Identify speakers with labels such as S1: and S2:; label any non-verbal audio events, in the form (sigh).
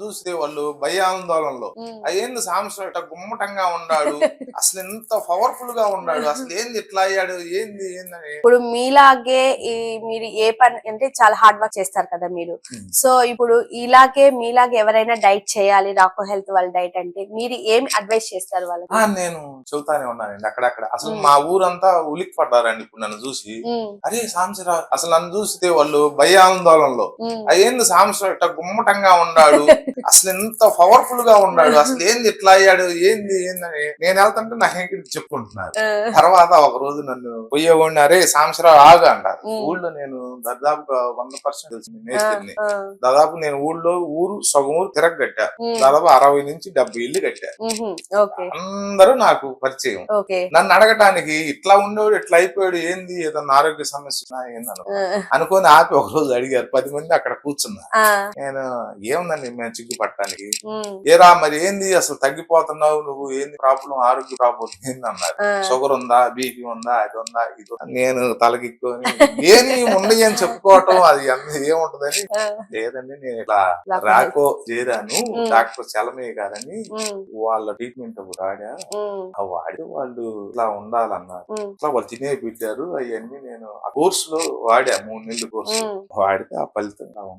S1: చూస్తే వాళ్ళు భయాందోళనలో.
S2: ఉమ్.
S1: అయ్యింది సాంబశివరావు ఇట్లా గుమ్మటంగా ఉన్నాడు (laughs) అసలు ఎంత పవర్ఫుల్గా ఉన్నాడు అసలు ఏంది ఇట్లా అయ్యాడు? ఏంది ఏందని.
S2: ఇప్పుడు మీలాగే ఈ మీరు ఏ పని అంటే చాలా హార్డ్ వర్క్ చేస్తారు కదా మీరు. సో ఇప్పుడు ఇలాగే మీలాగే ఎవరైనా డైట్ చేయాలి రాకో హెల్త్ వాళ్ళ డైట్ అంటే మీరు ఏమి అడ్వైస్ చేస్తారు వాళ్ళకి?
S1: ఆ నేను చెబుతానే ఉన్నానండి అక్కడక్కడ. అసలు. మా ఊరంతా ఉలిక్కి పడ్డారండి ఇప్పుడు నన్ను చూసి. అరే సాంబశివరావు అసలు నన్ను చూస్తే వాళ్ళు భయాందోళనలో.
S2: ఉమ్,
S1: అయ్యింది సాంబశివరావు ఇట్లా గుమ్మటంగా ఉన్నాడు (laughs) అసలు ఎంత పవర్ఫుల్గా ఉన్నాడు అసలు ఏంది ఇట్లా అయ్యాడు ఏంది ఏందని. నేను వెళ్తుంటే నా హెంకిడికి చెప్పుకుంటున్నారు.
S2: ఆ,
S1: తర్వాత ఒక రోజు నన్ను పోయేవాడిని అరే సాంబశివరావు ఆగా అంటారు.
S2: ఉమ్.
S1: ఊళ్ళో నేను దాదాపు వంద పర్సెంట్ తెలిసింది నేర్చుకుని దాదాపు నేను ఊళ్ళో ఊరు సగం ఊరు తిరగట్టా
S2: ఉమ్,
S1: దాదాపు అరవై నుంచి డెబ్బై ఇల్లు కట్టా.
S2: ఉహుం, ఓకే.
S1: అందరూ నాకు పరిచయం. నన్ను అడగటానికి ఇట్లా ఉండేవాడు ఇట్లా అయిపోయాడు ఏంది ఏదన్నా ఆరోగ్య సమస్య ఉన్నా ఏంది అను
S2: ఆ,
S1: అనుకొని ఆపి ఒక రోజు అడిగారు పది మంది అక్కడ కూర్చున్నా నేను ఏముందండి మేము
S2: ఉమ్,
S1: ఏరా మరి ఏంది అసలు తగ్గిపోతున్నావు నువ్వు? ఏంది ప్రాబ్లం? ఆరోగ్య ప్రాబ్లం ఏంది అన్నారు షుగర్ ఉందా? బీపీ ఉందా? అది ఉందా? ఇది? నేను తలకిక్కుని ఏమి ఉన్నాయి అని చెప్పుకోవటం అది ఏముంటదని లేదండి నేను ఇట్లా
S2: రాకో
S1: చేరాను. డాక్టర్ చలమయ్య గారని వాళ్ళ ట్రీట్మెంట్ వాడా వాడి వాళ్ళు ఇట్లా ఉండాలన్నారు. ఇట్లా వాళ్ళు తినే పెట్టారు అవన్నీ నేను ఆ కోర్స్లో వాడా మూడు నెలల కోర్సు. వాడితే ఆ ఫలితం ఇలా ఉంది.